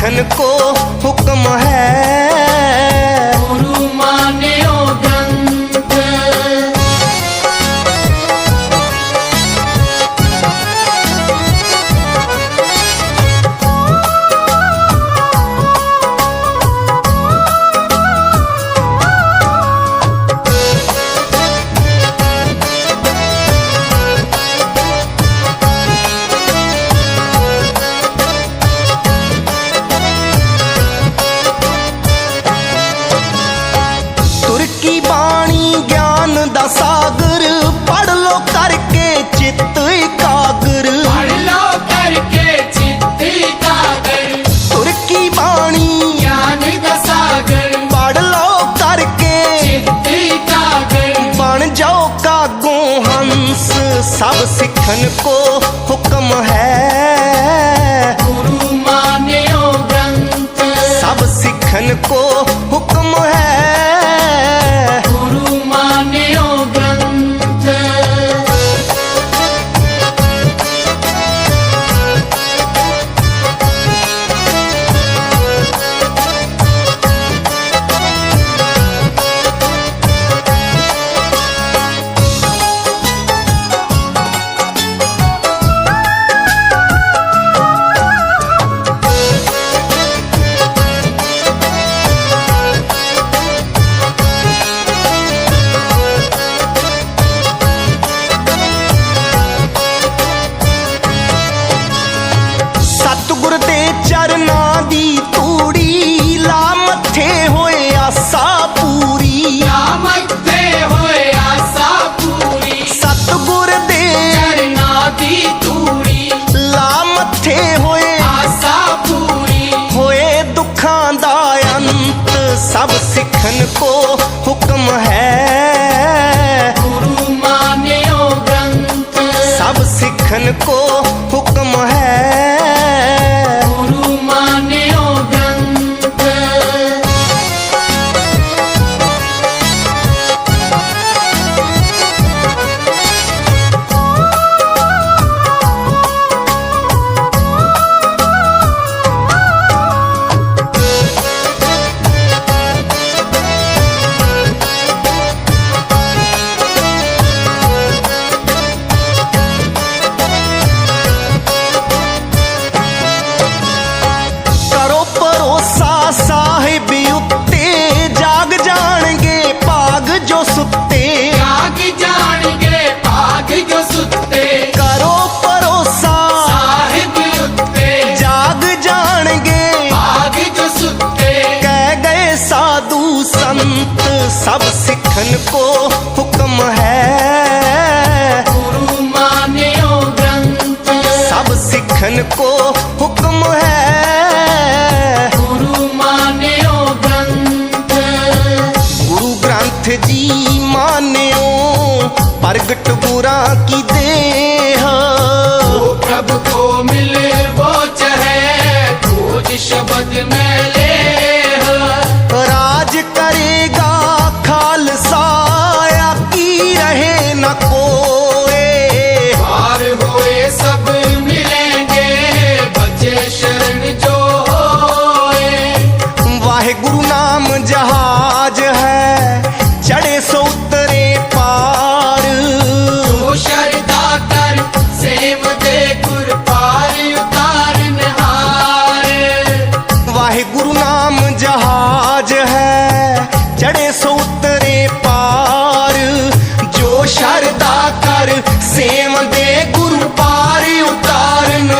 मक्खन को हुक्म है 더 눕고 लिखन को हुक्म है गुरु मान्यो ग्रंथ सब सिखन को ਸਭ ਸਿੱਖਣ ਕੋ ਹੁਕਮ ਹੈ। ਗੁਰੂ ਮਾਨਿਓ ਗ੍ਰੰਥ। ਸਭ ਸਿੱਖਣ ਕੋ ਹੁਕਮ ਹੈ। ਗੁਰੂ ਮਾਨਿਓ ਗ੍ਰੰਥ। ਗੁਰੂ ਗ੍ਰੰਥ ਜੀ ਮਾਨਿਓ ਪ੍ਰਗਟ ਗੁਰਾਂ ਕੀ ਸੇਵੰਦੇ ਗੁਰੂ ਪਾਰ ਉਤਾਰਨ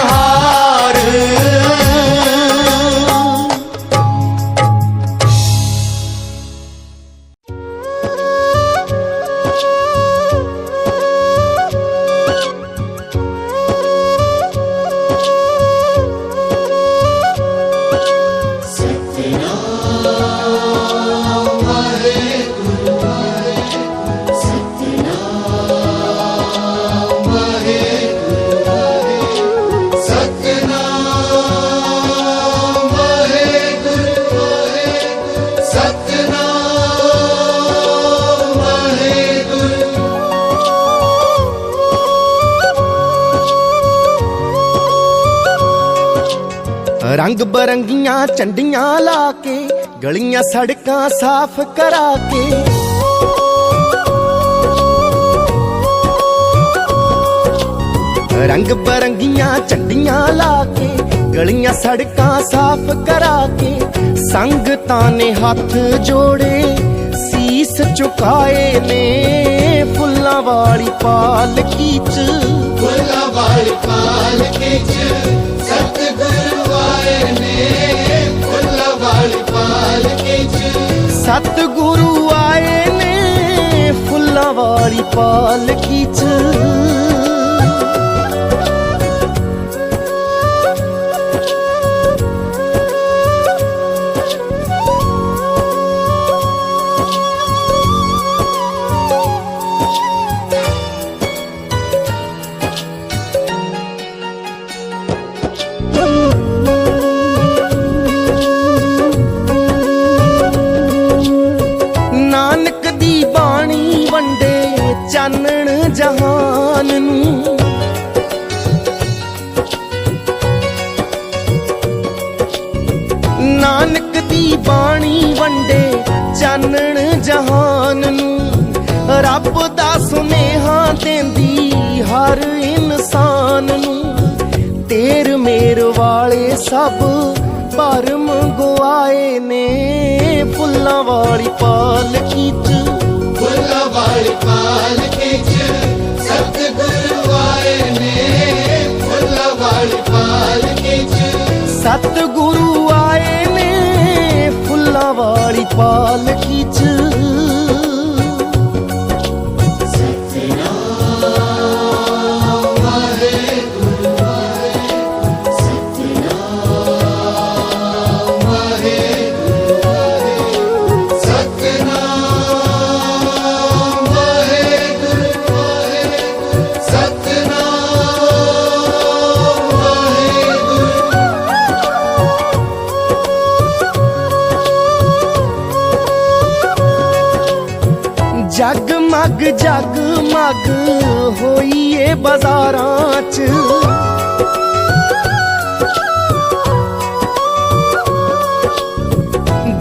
ਰੰਗ ਬਰੰਗੀਆਂ ਚੰਡੀਆਂ ਲਾ ਕੇ, ਗਲੀਆਂ ਸੜਕਾਂ ਸਾਫ਼ ਕਰਾ ਕੇ। ਰੰਗ ਬਰੰਗੀਆਂ ਚੰਡੀਆਂ ਲਾ ਕੇ, ਗਲੀਆਂ ਸੜਕਾਂ ਸਾਫ਼ ਕਰਾ ਕੇ। ਸੰਗਤਾਂ ਨੇ ਹੱਥ ਜੋੜੇ, ਸੀਸ ਝੁਕਾਏ ਨੇ। ਫੁੱਲਾਂ ਵਾਲੀ ਪਾਲਕੀ ਚ। ਫੁੱਲਾਂ ਵਾਲੀ ਪਾਲਕੀ ਚ। ਨੇ ਫੁੱਲਾਂ ਵਾਲੀ ਪਾਲਕੀ ਚ ਸਤਿਗੁਰੂ ਆਏ ਨੇ ਫੁੱਲਾਂ ਵਾਲੀ ਪਾਲਕੀ ਚ ਚ ਸਤਿਗੁਰੂ ਆਏ ਨੇ ਫੁੱਲਾਂ ਵਾਲੀ ਪਾਲਕੀ ਚ ਜਗਮਗ ਜਗਮਗ ਹੋਈਏ ਬਾਜ਼ਾਰਾਂ ਚ।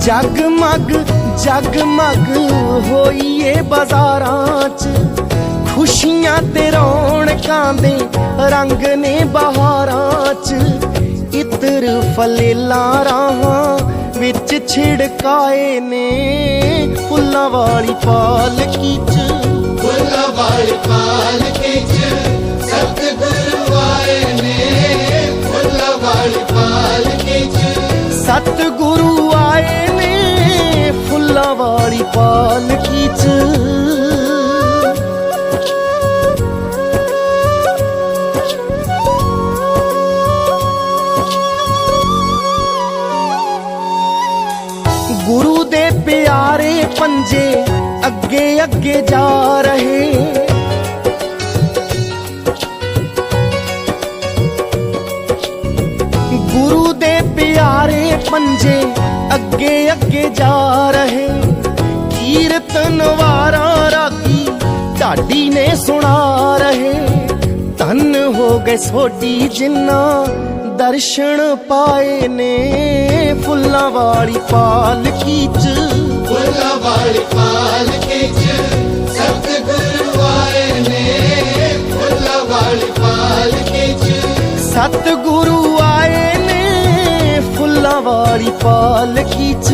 ਜਗਮਗ ਜਗਮਗ ਹੋਈਏ ਬਾਜ਼ਾਰਾਂ ਚ। ਖੁਸ਼ੀਆਂ ਤੇ ਰੌਣਕਾਂ ਦੇ ਰੰਗ ਨੇ ਬਹਾਰਾਂ ਚ। ਇਤਰ ਫਲੇਲਾ ਰਾਹਾਂ ਵਿੱਚ ਛਿੜਕਾਏ ਨੇ ਫੁੱਲਾਂ ਵਾਲੀ ਪਾਲਕੀ ਚ। ਫੁੱਲਾਂ ਪਾਲਕੀ ਚ ਸਤਿਗੁਰੂ ਆਏ ਨੇ। ਫੁੱਲਾਂ ਵਾਲੀ ਪਾਲਕੀ ਚ ਸਤਿਗੁਰੂ ਆਏ ਨੇ। ਫੁੱਲਾਂ ਵਾਲੀ ਪਾਲਕੀ ਚ ਦੇ ਪਿਆਰੇ ਪੰਜੇ ਅੱਗੇ ਅੱਗੇ ਜਾ ਰਹੇ। ਗੁਰੂ ਦੇ ਪਿਆਰੇ ਪੰਜੇ ਅੱਗੇ ਅੱਗੇ ਜਾ ਰਹੇ। ਕੀਰਤਨ ਵਾਰਾਂ ਰਾਗੀ ਢਾਡੀ ਨੇ ਸੁਣਾ ਰਹੇ। ਧੰਨ ਹੋ ਗਏ ਸੋਢੀ ਜਿੰਨਾ ਦਰਸ਼ਨ ਪਾਏ ਨੇ ਫੁੱਲਾਂ ਵਾਲੀ ਪਾਲਕੀ ਚ ਫੁੱਲਾਂ ਵਾਲੀ ਪਾਲਕੀ ਚ ਸਤਿਗੁਰੂ ਆਏ ਨੇ। ਫੁੱਲਾਂ ਵਾਲੀ ਪਾਲਕੀ ਚ ਸਤਿਗੁਰੂ ਆਏ ਨੇ ਫੁੱਲਾਂ ਵਾਲੀ ਪਾਲਕੀ ਚ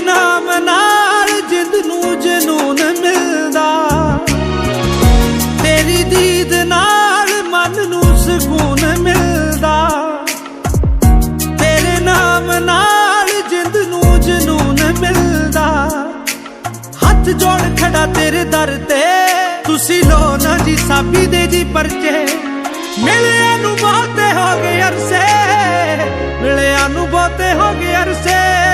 ਨਾਮ ਨਾਲ ਜਿੰਦ ਨੂੰ ਜਨੂਨ ਮਿਲਦਾ। ਤੇਰੀ ਦੀਦ ਨਾਲ ਮਨ ਨੂੰ ਸਕੂਨ ਮਿਲਦਾ। ਤੇਰੇ ਨਾਮ ਨਾਲ ਜਿੰਦ ਨੂੰ ਜਨੂਨ ਮਿਲਦਾ। ਹੱਥ ਜੋੜ ਖੜਾ ਤੇਰੇ ਦਰ ਤੇ। ਤੁਸੀਂ ਲੋ ਨਾ ਜੀ ਸਾਬੀ ਦੇ ਜੀ ਪਰਚੇ। ਮਿਲਿਆ ਨੂੰ ਬਹੁਤੇ ਹੋ ਗਏ ਅਰਸੇ। ਮਿਲਿਆ ਨੂੰ ਬਹੁਤੇ ਹੋ ਗਏ ਅਰਸੇ।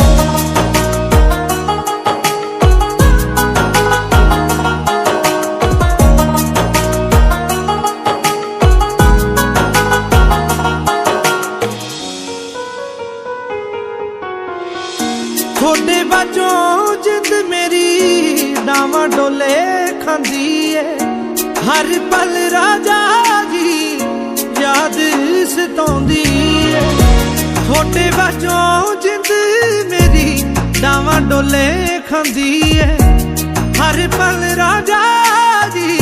ਹਰ ਪਲ ਰਾਜਾ ਜੀ ਯਾਦ ਸਤਾਉਂਦੀ ਏ। ਤੁਹਾਡੇ ਬਾਝੋਂ ਜਿੰਦ ਮੇਰੀ ਡਾਵਾਂ ਡੋਲੇ ਖਾਂਦੀ ਏ। ਹਰ ਪਲ ਰਾਜਾ ਜੀ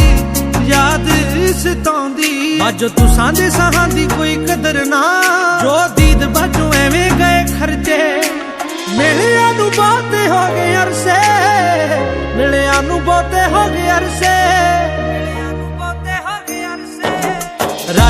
ਯਾਦ ਸਤਾਉਂਦੀ ਬਾਜੋ ਤੂੰ ਸਾਂਝੇ ਸਾਹਾਂ ਦੀ ਕੋਈ ਕਦਰ ਨਾ। ਜੋ ਦੀਦ ਬਾਜੋ ਐਵੇਂ ਗਏ ਖਰਚੇ। ਮਿਲਿਆ ਨੂੰ ਬਹੁਤੇ ਹੋ ਗਏ ਅਰਸੇ। ਮਿਲਿਆ ਨੂੰ ਬਹੁਤੇ ਹੋ ਗਏ ਅਰਸੇ।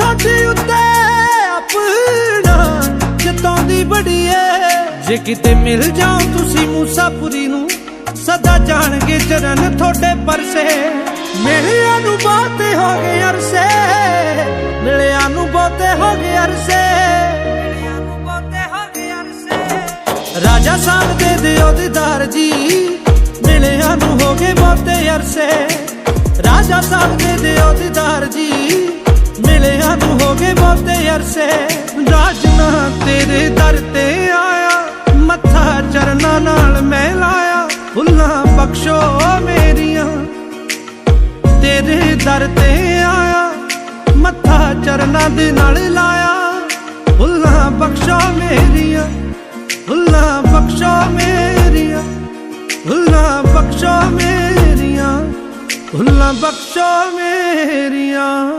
ਹੱਕ ਉੱਤੇ ਆਪਣਾ ਜਤਾਉਂਦੀ ਬੜੀ ਜੇ ਕਿਤੇ ਮਿਲ ਜਾਓ ਤੁਸੀਂ ਮੂਸਾਪੁਰੀ ਨੂੰ, ਸਦਾ ਜਾਣਗੇ ਚਰਨ ਤੁਹਾਡੇ ਪਰਸੇ। ਮਿਲਿਆ ਨੂੰ ਬਹੁਤੇ ਹੋ ਗਏ ਅਰਸੇ, ਮਿਲਿਆ ਨੂੰ ਬਹੁਤੇ ਹੋ ਗਏ ਅਰਸੇ। ਹੋ ਗਏ ਅਰਸੇ। ਰਾਜਾ ਸਾਹਿਬ ਦੇ ਦਿਓ ਦੀਦਾਰ ਜੀ, ਮਿਲਿਆ ਨੂੰ ਹੋ ਗਏ ਬਹੁਤੇ ਅਰਸੇ। ਰਾਜਾ ਸਾਹਿਬ ਦੇ ਦਿਓ ਦੀਦਾਰ ਜੀ ਮਿਲਿਆ ਨੂੰ ਹੋ ਗਏ ਬਹੁਤੇ ਅਰਸੇ। ਰਾਜਨਾ ਤੇਰੇ ਦਰ ਤੇ ਆਇਆ। ਮੱਥਾ ਚਰਨਾਂ ਨਾਲ ਮੈਂ ਲਾਇਆ। ਫੁੱਲਾਂ ਬਖਸ਼ੋ ਮੇਰੀਆਂ। ਤੇਰੇ ਦਰ ਤੇ ਆਇਆ। ਮੱਥਾ ਚਰਨਾਂ ਦੇ ਨਾਲ ਲਾਇਆ। ਫੁੱਲਾਂ ਬਖਸ਼ੋ ਮੇਰੀਆਂ। ਫੁੱਲਾਂ ਬਖਸ਼ੋ ਮੇਰੀਆਂ। ਫੁੱਲਾਂ ਬਖਸ਼ੋ ਮੇਰੀਆਂ। ਫੁੱਲਾਂ ਬਖਸ਼ੋ ਮੇਰੀਆਂ।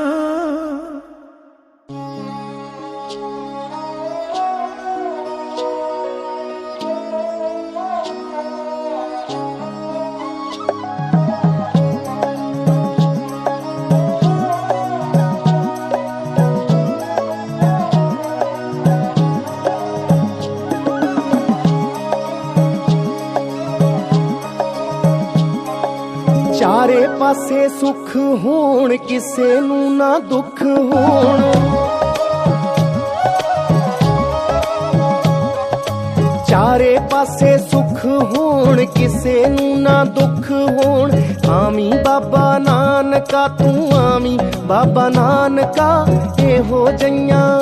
ਪਾਸੇ ਸੁੱਖ ਹੋਣ, ਕਿਸੇ ਨੂੰ ਨਾ ਦੁੱਖ ਹੋਣ। ਚਾਰੇ ਪਾਸੇ ਸੁੱਖ ਹੋਣ, ਕਿਸੇ ਨੂੰ ਨਾ ਦੁੱਖ ਹੋਣ। ਆਮੀ ਬਾਬਾ ਨਾਨਕਾ, ਤੂੰ ਆਮੀ ਬਾਬਾ ਨਾਨਕਾ, ਇਹੋ ਜਈਆਂ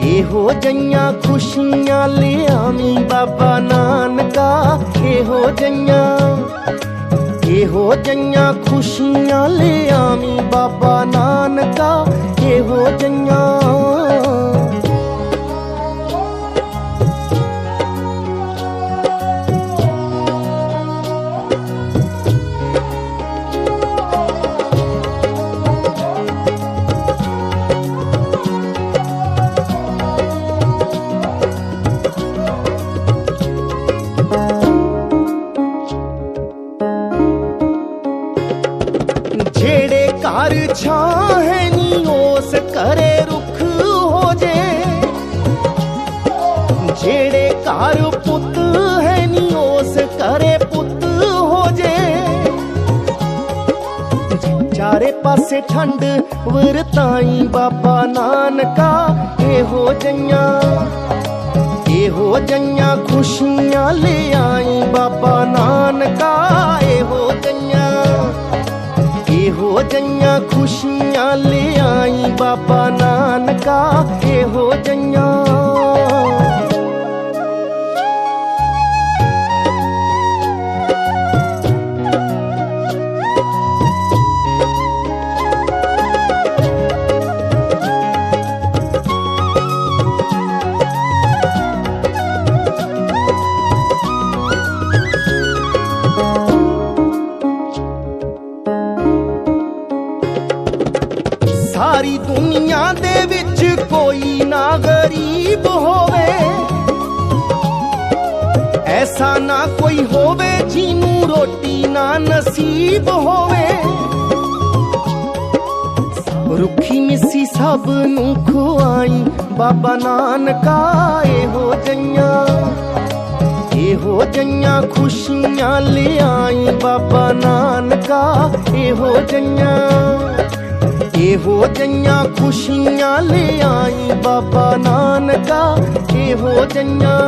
ਇਹੋ ਜਈਆਂ ਖੁਸ਼ੀਆਂ ਲਿਆਵੀਂ ਬਾਬਾ ਨਾਨਕਾ, ਇਹੋ ਜਈਆਂ। ਇਹੋ ਜਈਆਂ ਖੁਸ਼ੀਆਂ ਲਿਆਵੀਂ ਬਾਬਾ ਨਾਨਕਾ ਇਹੋ ਜਈਆਂ ਪਾਸੇ ਠੰਡ ਵਰਤਾਈ ਬਾਬਾ ਨਾਨਕਾ। ਇਹੋ ਜਈਆਂ ਇਹੋ ਜਈਆਂ ਖੁਸ਼ੀਆਂ ਲਿਆਈ ਬਾਬਾ ਨਾਨਕਾ। ਇਹੋ ਜਈਆਂ ਇਹੋ ਜਈਆਂ ਖੁਸ਼ੀਆਂ ਲਿਆਈ ਬਾਬਾ ਨਾਨਕਾ। ਇਹੋ ਜਈਆਂ। ਸਾਰੀ ਦੁਨੀਆ ਦੇ ਵਿੱਚ ਕੋਈ ਨਾ ਗਰੀਬ ਹੋਵੇ। ਐਸਾ ਨਾ ਕੋਈ ਹੋਵੇ ਜਿਹਨੂੰ ਰੋਟੀ ਨਾ ਨਸੀਬ ਹੋਵੇ। ਰੁੱਖੀ ਮਿੱਸੀ ਸਭ ਨੂੰ ਖੁਆਈ, ਬਾਬਾ ਨਾਨਕਾ ਇਹੋ ਜਈਆਂ। ਇਹੋ ਜਈਆਂ ਖੁਸ਼ੀਆਂ ਲਿਆਈ, ਬਾਬਾ ਨਾਨਕਾ ਇਹੋ ਜਈਆਂ। ਇਹੋ ਜਈਆਂ ਖੁਸ਼ੀਆਂ ਲਿਆਈ ਬਾਬਾ ਨਾਨਕਾ ਇਹੋ ਜਈਆਂ